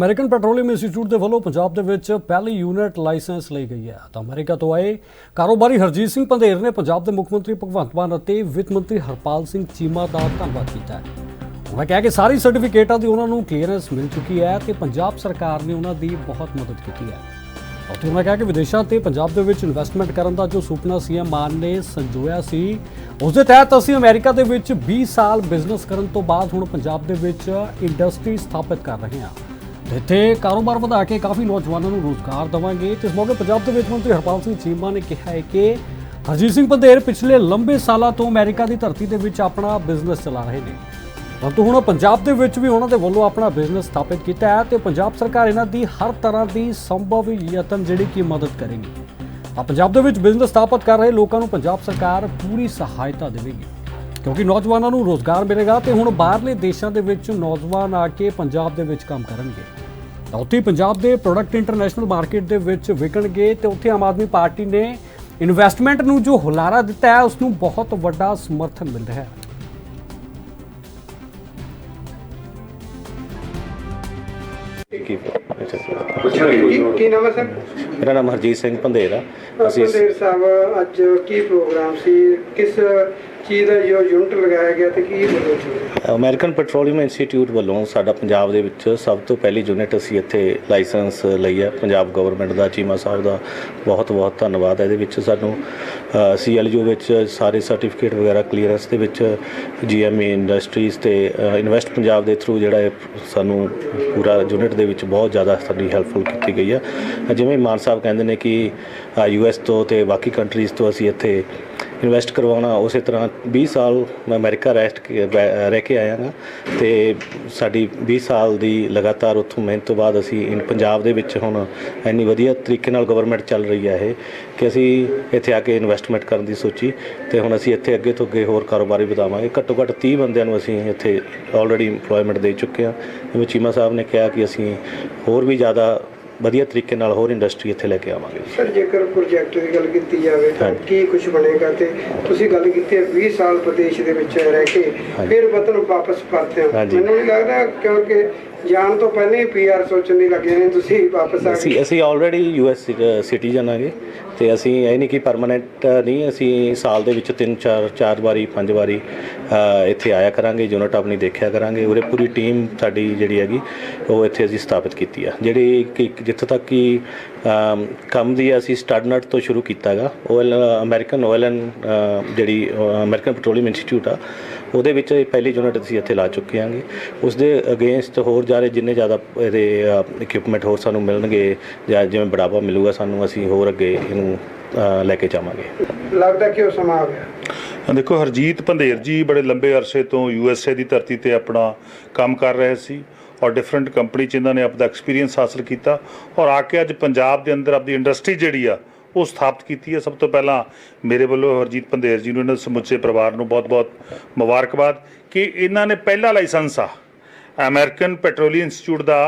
American Petroleum institute ਦੇ ਵੱਲੋਂ ਪੰਜਾਬ ਦੇ ਵਿੱਚ ਪਹਿਲੀ ਯੂਨਿਟ ਲਾਇਸੈਂਸ ਲਈ ਗਈ ਹੈ। ਤਾਂ ਅਮਰੀਕਾ ਤੋਂ ਆਏ ਕਾਰੋਬਾਰੀ ਹਰਜੀਤ ਸਿੰਘ ਪੰਧੇਰ ਨੇ ਪੰਜਾਬ ਦੇ ਮੁੱਖ ਮੰਤਰੀ ਭਗਵੰਤ ਮਾਨ ਅਤੇ ਵਿੱਤ ਮੰਤਰੀ ਹਰਪਾਲ ਸਿੰਘ ਚੀਮਾ ਦਾ ਧੰਨਵਾਦ ਕੀਤਾ ਹੈ। ਉਹਨਾਂ ਕਿਹਾ ਕਿ ਸਾਰੀ ਸਰਟੀਫਿਕੇਟਾਂ ਦੀ ਉਹਨਾਂ ਨੂੰ ਕਲੀਅਰੈਂਸ ਮਿਲ ਚੁੱਕੀ ਹੈ ਤੇ ਪੰਜਾਬ ਸਰਕਾਰ ਨੇ ਉਹਨਾਂ ਦੀ ਬਹੁਤ ਮਦਦ ਕੀਤੀ ਹੈ। ਅਤੇ ਉਹਨਾਂ ਕਿਹਾ ਕਿ ਵਿਦੇਸ਼ਾਂ ਤੇ ਪੰਜਾਬ ਦੇ ਵਿੱਚ ਇਨਵੈਸਟਮੈਂਟ ਕਰਨ ਦਾ ਜੋ ਸੁਪਨਾ ਸੀਐਮ ਮਾਨ ਨੇ ਸੰਜੋਇਆ ਸੀ। ਉਸ ਦੇ ਤਹਿਤ ਅਸੀਂ ਅਮਰੀਕਾ ਦੇ ਵਿੱਚ 20 ਸਾਲ ਬਿਜ਼ਨਸ ਕਰਨ ਤੋਂ ਬਾਅਦ ਹੁਣ ਪੰਜਾਬ ਦੇ ਵਿੱਚ ਇੰਡਸਟਰੀ ਸਥਾਪਿਤ ਕਰ ਰਹੇ ਹਾਂ। ਇੱਥੇ ਕਾਰੋਬਾਰ ਵਧਾ ਕੇ ਕਾਫੀ ਨੌਜਵਾਨਾਂ ਨੂੰ ਰੋਜ਼ਗਾਰ ਦੇਵਾਂਗੇ। ਤੇ ਇਸ ਮੌਕੇ ਪੰਜਾਬ ਦੇ ਵਿੱਤ ਮੰਤਰੀ ਹਰਪਾਲ ਸਿੰਘ ਚੀਮਾ ਨੇ ਕਿਹਾ ਹੈ ਕਿ ਹਰਜੀਤ ਸਿੰਘ ਪੰਧੇਰ ਪਿਛਲੇ ਲੰਬੇ ਸਾਲਾਂ ਤੋਂ ਅਮਰੀਕਾ ਦੀ ਧਰਤੀ ਦੇ ਵਿੱਚ ਆਪਣਾ ਬਿਜ਼ਨਸ ਚਲਾ ਰਹੇ ਨੇ। ਪਰੰਤੂ ਹੁਣ ਪੰਜਾਬ ਦੇ ਵਿੱਚ ਵੀ ਉਹਨਾਂ ਦੇ ਵੱਲੋਂ ਆਪਣਾ ਬਿਜ਼ਨਸ ਸਥਾਪਿਤ ਕੀਤਾ ਹੈ ਤੇ ਪੰਜਾਬ ਸਰਕਾਰ ਇਹਨਾਂ ਦੀ ਹਰ ਤਰ੍ਹਾਂ ਦੀ ਸੰਭਵ ਯਤਨ ਜਿਹੜੀ ਕਿ ਮਦਦ ਕਰੇਗੀ। ਤਾਂ ਪੰਜਾਬ ਦੇ ਵਿੱਚ ਬਿਜ਼ਨਸ ਸਥਾਪਿਤ ਕਰ ਰਹੇ ਲੋਕਾਂ ਨੂੰ ਪੰਜਾਬ ਸਰਕਾਰ ਪੂਰੀ ਸਹਾਇਤਾ ਦੇਵੇਗੀ। ਕਿਉਂਕਿ ਨੌਜਵਾਨਾਂ ਨੂੰ ਰੋਜ਼ਗਾਰ ਮਿਲੇਗਾ ਤੇ ਹੁਣ ਬਾਹਰਲੇ ਦੇਸ਼ਾਂ ਦੇ ਵਿੱਚ ਨੌਜਵਾਨ ਆ ਕੇ ਪੰਜਾਬ ਦੇ ਵਿੱਚ ਕੰਮ ਕਰਨਗੇ। ਤਾਂ ਉੱਥੇ ਪੰਜਾਬ ਦੇ ਪ੍ਰੋਡਕਟ ਇੰਟਰਨੈਸ਼ਨਲ ਮਾਰਕੀਟ ਦੇ ਵਿੱਚ ਵਿਕਣਗੇ ਤੇ ਉੱਥੇ ਆਮ ਆਦਮੀ ਪਾਰਟੀ ਨੇ ਇਨਵੈਸਟਮੈਂਟ ਨੂੰ ਜੋ ਹੁਲਾਰਾ ਦਿੱਤਾ ਹੈ ਉਸ ਨੂੰ ਬਹੁਤ ਵੱਡਾ ਸਮਰਥਨ ਮਿਲ ਰਿਹਾ ਹੈ। ਕੀ ਨਾਮ ਹੈ ਸਰ? ਮੇਰਾ ਨਾਮ ਹਰਜੀਤ ਸਿੰਘ ਆ। ਅਸੀਂ ਸਾਹਿਬ ਅੱਜ ਕੀ ਪ੍ਰੋਗਰਾਮ ਸੀ? ਕਿਸ ਚੀਜ਼ ਦਾ ਜੋ ਯੂਨਿਟ ਲਗਾਇਆ ਗਿਆ ਤੇ ਕੀ ਬੋਲੋ ਅਮਰੀਕਨ ਪੈਟਰੋਲੀਅਮ ਇੰਸਟੀਚਿਊਟ ਵੱਲੋਂ ਸਾਡਾ ਪੰਜਾਬ ਦੇ ਵਿੱਚ ਸਭ ਤੋਂ ਪਹਿਲੀ ਯੂਨਿਟ ਅਸੀਂ ਇੱਥੇ ਲਾਇਸੈਂਸ ਲਈ ਹੈ। ਪੰਜਾਬ ਗਵਰਨਮੈਂਟ ਦਾ, ਚੀਮਾ ਸਾਹਿਬ ਦਾ ਬਹੁਤ ਬਹੁਤ ਧੰਨਵਾਦ ਹੈ। ਇਹਦੇ ਵਿੱਚ ਸਾਨੂੰ ਸੀਐਲਯੂ ਵਿੱਚ ਸਾਰੇ ਸਰਟੀਫਿਕੇਟ ਵਗੈਰਾ ਕਲੀਅਰੈਂਸ ਦੇ ਵਿੱਚ ਜੀਐਮਈ ਇੰਡਸਟਰੀਜ਼ ਤੇ ਇਨਵੈਸਟ ਪੰਜਾਬ ਦੇ ਥਰੂ ਜਿਹੜਾ ਇਹ ਸਾਨੂੰ ਪੂਰਾ ਯੂਨਿਟ ਦੇ ਵਿੱਚ ਬਹੁਤ ਜ਼ਿਆਦਾ ਸਾਡੀ ਹੈਲਪਫੁਲ ਕੀਤੀ ਗਈ ਆ ਜਿਵੇਂ ਮਾਨ ਸਾਹਿਬ ਕਹਿੰਦੇ ਨੇ ਕਿ ਯੂਐਸ ਤੋਂ ਤੇ ਬਾਕੀ ਕੰਟਰੀਜ਼ ਤੋਂ ਅਸੀਂ ਇੱਥੇ ਇਨਵੈਸਟ ਕਰਵਾਉਣਾ, ਉਸੇ ਤਰ੍ਹਾਂ 20 ਸਾਲ ਮੈਂ ਅਮਰੀਕਾ ਰੈਸਟ ਰਹਿ ਕੇ ਆਇਆ ਹਾਂ ਤੇ ਸਾਡੀ 20 ਸਾਲ ਦੀ ਲਗਾਤਾਰ ਉੱਥੋਂ ਮਿਹਨਤ ਤੋਂ ਬਾਅਦ ਅਸੀਂ ਇਨ, ਪੰਜਾਬ ਦੇ ਵਿੱਚ ਹੁਣ ਇੰਨੀ ਵਧੀਆ ਤਰੀਕੇ ਨਾਲ ਗਵਰਨਮੈਂਟ ਚੱਲ ਰਹੀ ਹੈ ਇਹ ਕਿ ਅਸੀਂ ਇੱਥੇ ਆ ਕੇ ਇਨਵੈਸਟਮੈਂਟ ਕਰਨ ਦੀ ਸੋਚੀ ਤੇ ਹੁਣ ਅਸੀਂ ਇੱਥੇ ਅੱਗੇ ਤੋਂ ਅੱਗੇ ਹੋਰ ਕਾਰੋਬਾਰੀ ਵਧਾਵਾਂਗੇ। ਘੱਟੋ ਘੱਟ 30 ਬੰਦਿਆਂ ਨੂੰ ਅਸੀਂ ਇੱਥੇ ਆਲਰੇਡੀ EMPLOYMENT ਦੇ ਚੁੱਕੇ ਹਾਂ। ਜਿਵੇਂ ਚੀਮਾ ਸਾਹਿਬ ਨੇ ਕਿਹਾ ਕਿ ਅਸੀਂ ਹੋਰ ਵੀ ਜ਼ਿਆਦਾ ਵਧੀਆ ਤਰੀਕੇ ਨਾਲ ਹੋਰ ਇੰਡਸਟਰੀ ਇੱਥੇ ਲੈ ਕੇ ਆਵਾਂਗੇ ਸਰ ਜੇਕਰ ਪ੍ਰੋਜੈਕਟ ਦੀ ਗੱਲ ਕੀਤੀ ਜਾਵੇ ਤਾਂ ਹਾਂਜੀ। ਕੀ ਕੁਝ ਬਣੇਗਾ ਤੇ ਤੁਸੀਂ ਗੱਲ ਕੀਤੀ ਹੈ 20 ਸਾਲ ਪ੍ਰਦੇਸ਼ ਦੇ ਵਿੱਚ ਰਹਿ ਕੇ ਹਾਂਜੀ। ਫਿਰ ਵਤਨ ਵਾਪਸ ਪਰਤੇ ਹੋ ਹਾਂਜੀ। ਮੈਨੂੰ ਨਹੀਂ ਲੱਗਦਾ ਕਿਉਂਕਿ ਜਾਣ ਤੋਂ ਪਹਿਲਾਂ ਹੀ ਪੀਆਰ ਸੋਚਣ ਦੀ ਲੱਗੇ ਨੇ ਤੁਸੀਂ ਵਾਪਸ ਆ ਅਸੀਂ ਗਏ ਅਸੀਂ ਆਲਰੇਡੀ ਯੂਐਸ ਸਿਟੀਜ਼ਨ ਆਗੇ ਤੇ ਅਸੀਂ ਇਹ ਨਹੀਂ ਕਿ ਪਰਮਨੈਂਟ ਨਹੀਂ, ਅਸੀਂ ਸਾਲ ਦੇ ਵਿੱਚ ਤਿੰਨ, ਚਾਰ ਚਾਰ ਵਾਰੀ, ਪੰਜ ਵਾਰੀ ਇੱਥੇ ਆਇਆ ਕਰਾਂਗੇ ਯੂਨਿਟ ਆਪਣੀ ਦੇਖਿਆ ਕਰਾਂਗੇ। ਉਰੇ ਪੂਰੀ ਟੀਮ ਸਾਡੀ ਜਿਹੜੀ ਹੈਗੀ, ਉਹ ਇੱਥੇ ਅਸੀਂ ਸਥਾਪਿਤ ਕੀਤੀ ਆ। ਜਿਹੜੀ ਕਿ ਜਿੱਥੇ ਤੱਕ ਕਿ ਕੰਮ ਦੀ ਅਸੀਂ ਸਟਾਰਟਨਟ ਤੋਂ ਸ਼ੁਰੂ ਕੀਤਾਗਾ। ਓਇਲ ਅਮਰੀਕਨ ਓਇਲ ਐਂਡ ਜਿਹੜੀ ਅਮਰੀਕਨ ਪੈਟਰੋਲੀਅਮ ਇੰਸਟੀਚਿਊਟ ਆ ਉਹਦੇ ਵਿੱਚ ਇਹ ਪਹਿਲੀ ਯੂਨਿਟ ਅਸੀਂ ਇੱਥੇ ਲਾ ਚੁੱਕੇ ਹਾਂਗੇ। ਉਸ ਦੇ ਅਗੇਂਸਟ ਹੋਰ ਜਾਰੇ ਜਿੰਨੇ ਜ਼ਿਆਦਾ ਇਹਦੇ ਇਕਵਿਪਮੈਂਟ ਹੋਰ ਸਾਨੂੰ ਮਿਲਣਗੇ ਜਾਂ ਜਿਵੇਂ ਬੜਾਵਾ ਮਿਲੂਗਾ ਸਾਨੂੰ ਅਸੀਂ ਹੋਰ ਅੱਗੇ ਇਹਨੂੰ ਲੈ ਕੇ ਜਾਵਾਂਗੇ। ਲੱਗਦਾ ਕਿ ਉਹ ਸਮਾਂ ਆ ਗਿਆ। ਦੇਖੋ ਹਰਜੀਤ ਪੰਧੇਰ ਜੀ ਬੜੇ ਲੰਬੇ ਅਰਸੇ ਤੋਂ ਯੂਐਸਏ ਦੀ ਧਰਤੀ ਤੇ ਆਪਣਾ ਕੰਮ ਕਰ ਰਹੇ ਸੀ ਔਰ ਡਿਫਰੈਂਟ ਕੰਪਨੀ ਚ ਇਹਨਾਂ ਨੇ ਆਪਦਾ ਐਕਸਪੀਰੀਅੰਸ ਹਾਸਲ ਕੀਤਾ ਔਰ ਆ ਕੇ ਅੱਜ ਪੰਜਾਬ ਦੇ ਅੰਦਰ ਆਪਦੀ ਇੰਡਸਟਰੀ ਜਿਹੜੀ ਆ ਉਹ ਸਥਾਪਿਤ ਕੀਤੀ ਹੈ। ਸਭ ਤੋਂ ਪਹਿਲਾਂ ਮੇਰੇ ਵੱਲੋਂ ਹਰਜੀਤ ਪੰਧੇਰ ਜੀ ਨੂੰ ਇਹਨਾਂ ਦੇ ਸਮੁੱਚੇ ਪਰਿਵਾਰ ਨੂੰ ਬਹੁਤ-ਬਹੁਤ ਮੁਬਾਰਕਬਾਦ ਕਿ ਇਹਨਾਂ ਨੇ ਪਹਿਲਾ ਲਾਇਸੈਂਸ ਆ। ਅਮਰੀਕਨ ਪੈਟਰੋਲੀਅਮ ਇੰਸਟੀਚਿਊਟ ਦਾ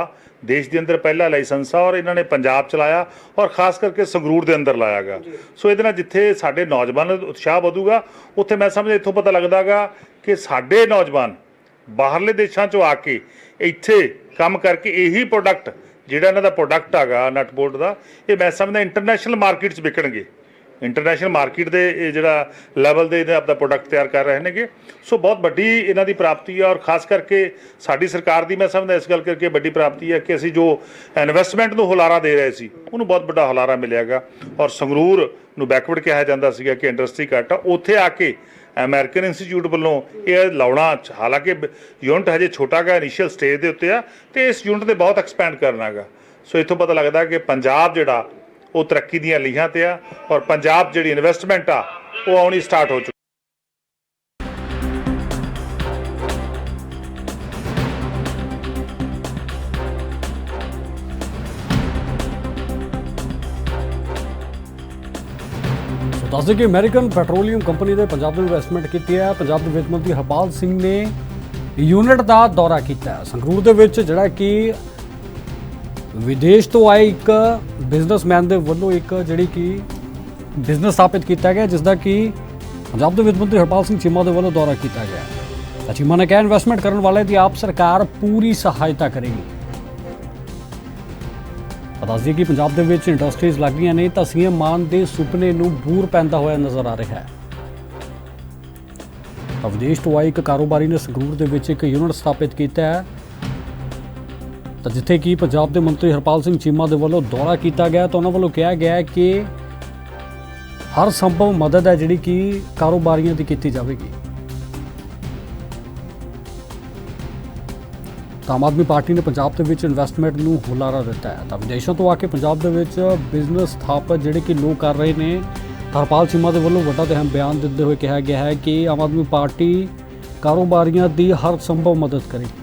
ਦੇਸ਼ ਦੇ ਅੰਦਰ ਪਹਿਲਾ ਲਾਇਸੈਂਸ ਆ ਔਰ ਇਹਨਾਂ ਨੇ ਪੰਜਾਬ ਚਲਾਇਆ ਔਰ ਖਾਸ ਕਰਕੇ ਸੰਗਰੂਰ ਦੇ ਅੰਦਰ ਲਾਇਆਗਾ ਸੋ ਇਹਦੇ ਨਾਲ ਜਿੱਥੇ ਸਾਡੇ ਨੌਜਵਾਨਾਂ ਉਤਸ਼ਾਹ ਵਧੂਗਾ ਉੱਥੇ ਮੈਂ ਸਮਝਦਾ ਇੱਥੋਂ ਪਤਾ ਲੱਗਦਾਗਾ ਕਿ ਸਾਡੇ ਨੌਜਵਾਨ ਬਾਹਰਲੇ ਦੇਸ਼ਾਂ ਚੋਂ ਆ ਕੇ ਇੱਥੇ ਕੰਮ ਕਰਕੇ ਇਹੀ ਪ੍ਰੋਡਕਟ ਜਿਹੜਾ ਇਹਨਾਂ ਦਾ ਪ੍ਰੋਡਕਟ ਹੈਗਾ ਨਟ ਬੋਲਟ ਦਾ, ਇਹ ਮੈਂ ਸਮਝਦਾ ਇੰਟਰਨੈਸ਼ਨਲ ਮਾਰਕੀਟ 'ਚ ਵਿਕਣਗੇ। ਇੰਟਰਨੈਸ਼ਨਲ ਮਾਰਕੀਟ ਦੇ ਇਹ ਜਿਹੜਾ ਲੈਵਲ ਦੇ ਇਹਨੇ ਆਪਦਾ ਪ੍ਰੋਡਕਟ ਤਿਆਰ ਕਰ ਰਹੇ ਨੇਗੇ। ਸੋ ਬਹੁਤ ਵੱਡੀ ਇਹਨਾਂ ਦੀ ਪ੍ਰਾਪਤੀ ਹੈ ਔਰ ਖਾਸ ਕਰਕੇ ਸਾਡੀ ਸਰਕਾਰ ਦੀ ਮੈਂ ਸਮਝਦਾ ਇਸ ਗੱਲ ਕਰਕੇ ਵੱਡੀ ਪ੍ਰਾਪਤੀ ਹੈ ਕਿ ਅਸੀਂ ਜੋ ਇਨਵੈਸਟਮੈਂਟ ਨੂੰ ਹੁਲਾਰਾ ਦੇ ਰਹੇ ਸੀ, ਉਹਨੂੰ ਬਹੁਤ ਵੱਡਾ ਹੁਲਾਰਾ ਮਿਲਿਆਗਾ। ਔਰ ਸੰਗਰੂਰ ਨੂੰ ਬੈਕਵਰਡ ਕਿਹਾ ਜਾਂਦਾ ਸੀਗਾ ਕਿ ਇੰਡਸਟਰੀ ਘੱਟ ਆ। ਉੱਥੇ ਆ ਕੇ ਅਮਰੀਕਨ ਇੰਸਟੀਚਿਊਟ ਵੱਲੋਂ ਇਹ ਲਾਉਣਾ ਹਾਲਾਂਕਿ ਯੂਨਿਟ ਹਜੇ ਛੋਟਾ ਗਾ ਇਨੀਸ਼ੀਅਲ ਸਟੇਜ ਦੇ ਉੱਤੇ ਆ ਤੇ ਇਸ ਯੂਨਿਟ ਦੇ ਬਹੁਤ ਐਕਸਪੈਂਡ ਕਰਨਾਗਾ ਸੋ ਇੱਥੋਂ ਪਤਾ ਲੱਗਦਾ ਕਿ ਪੰਜਾਬ ਜਿਹੜਾ ਉਹ ਤਰੱਕੀ ਦੀਆਂ ਲੀਹਾਂ ਤੇ ਆ ਔਰ ਪੰਜਾਬ ਜਿਹੜੀ ਇਨਵੈਸਟਮੈਂਟ ਆ, ਉਹ ਆਉਣੀ ਸਟਾਰਟ ਹੋ ਚੁੱਕੀ ਦੱਸਦੇ ਕਿ ਅਮਰੀਕਨ ਪੈਟਰੋਲੀਅਮ ਕੰਪਨੀ ਦੇ ਪੰਜਾਬ ਦੇ ਇਨਵੈਸਟਮੈਂਟ ਕੀਤੀ ਹੈ। ਪੰਜਾਬ ਦੇ ਵਿੱਤ ਮੰਤਰੀ ਹਰਪਾਲ ਸਿੰਘ ਨੇ ਯੂਨਿਟ ਦਾ ਦੌਰਾ ਕੀਤਾ ਹੈ। ਸੰਗਰੂਰ ਦੇ ਵਿੱਚ ਜਿਹੜਾ ਕਿ ਵਿਦੇਸ਼ ਤੋਂ ਆਏ ਇੱਕ ਬਿਜ਼ਨਸਮੈਨ ਦੇ ਵੱਲੋਂ ਇੱਕ ਜਿਹੜੀ ਕਿ ਬਿਜ਼ਨਸ ਸਥਾਪਿਤ ਕੀਤਾ ਗਿਆ ਜਿਸ ਦਾ ਕਿ ਪੰਜਾਬ ਦੇ ਵਿੱਤ ਮੰਤਰੀ ਹਰਪਾਲ ਸਿੰਘ ਚੀਮਾ ਦੇ ਵੱਲੋਂ ਦੌਰਾ ਕੀਤਾ ਗਿਆ। ਤਾਂ ਚੀਮਾ ਨੇ ਕਿਹਾ ਇਨਵੈਸਟਮੈਂਟ ਕਰਨ ਵਾਲੇ ਦੀ ਆਪ ਸਰਕਾਰ ਪੂਰੀ ਸਹਾਇਤਾ ਕਰੇਗੀ। ਦੱਸਦੀ ਕਿ ਪੰਜਾਬ ਦੇ ਵਿੱਚ ਇੰਡਸਟਰੀਜ਼ ਲੱਗ ਰਹੀਆਂ ਨੇ ਤਾਂ ਸੀਐਮ ਮਾਨ ਦੇ ਸੁਪਨੇ ਨੂੰ ਬੂਰ ਪੈਂਦਾ ਹੋਇਆ ਨਜ਼ਰ ਆ ਰਿਹਾ ਹੈ। ਤਾਂ ਵਿਦੇਸ਼ ਤੋਂ ਆਏ ਇੱਕ ਕਾਰੋਬਾਰੀ ਨੇ ਸੰਗਰੂਰ ਦੇ ਵਿੱਚ ਇੱਕ ਯੂਨਿਟ ਸਥਾਪਿਤ ਕੀਤਾ ਹੈ। ਤਾਂ ਜਿੱਥੇ ਕਿ ਪੰਜਾਬ ਦੇ ਮੰਤਰੀ ਹਰਪਾਲ ਸਿੰਘ ਚੀਮਾ ਦੇ ਵੱਲੋਂ ਦੌਰਾ ਕੀਤਾ ਗਿਆ ਤਾਂ ਉਹਨਾਂ ਵੱਲੋਂ ਕਿਹਾ ਗਿਆ ਕਿ ਹਰ ਸੰਭਵ ਮਦਦ ਹੈ ਜਿਹੜੀ ਕਿ ਕਾਰੋਬਾਰੀਆਂ ਦੀ ਕੀਤੀ ਜਾਵੇਗੀ। ਤਾਂ ਆਮ ਆਦਮੀ ਪਾਰਟੀ ਨੇ ਪੰਜਾਬ ਦੇ ਵਿੱਚ ਇਨਵੈਸਟਮੈਂਟ ਨੂੰ ਹੁਲਾਰਾ ਦਿੱਤਾ ਹੈ। ਤਾਂ ਵਿਦੇਸ਼ਾਂ ਤੋਂ ਆ ਕੇ ਪੰਜਾਬ ਦੇ ਵਿੱਚ ਬਿਜ਼ਨਸ ਸਥਾਪਿਤ ਜਿਹੜੇ ਕਿ ਲੋਕ ਕਰ ਰਹੇ ਨੇ, ਹਰਪਾਲ ਚੀਮਾ ਦੇ ਵੱਲੋਂ ਵੱਡਾ ਅਹਿਮ ਬਿਆਨ ਦਿੰਦੇ ਹੋਏ ਕਿਹਾ ਗਿਆ ਹੈ ਕਿ ਆਮ ਆਦਮੀ ਪਾਰਟੀ ਕਾਰੋਬਾਰੀਆਂ ਦੀ ਹਰ ਸੰਭਵ ਮਦਦ ਕਰੇਗੀ।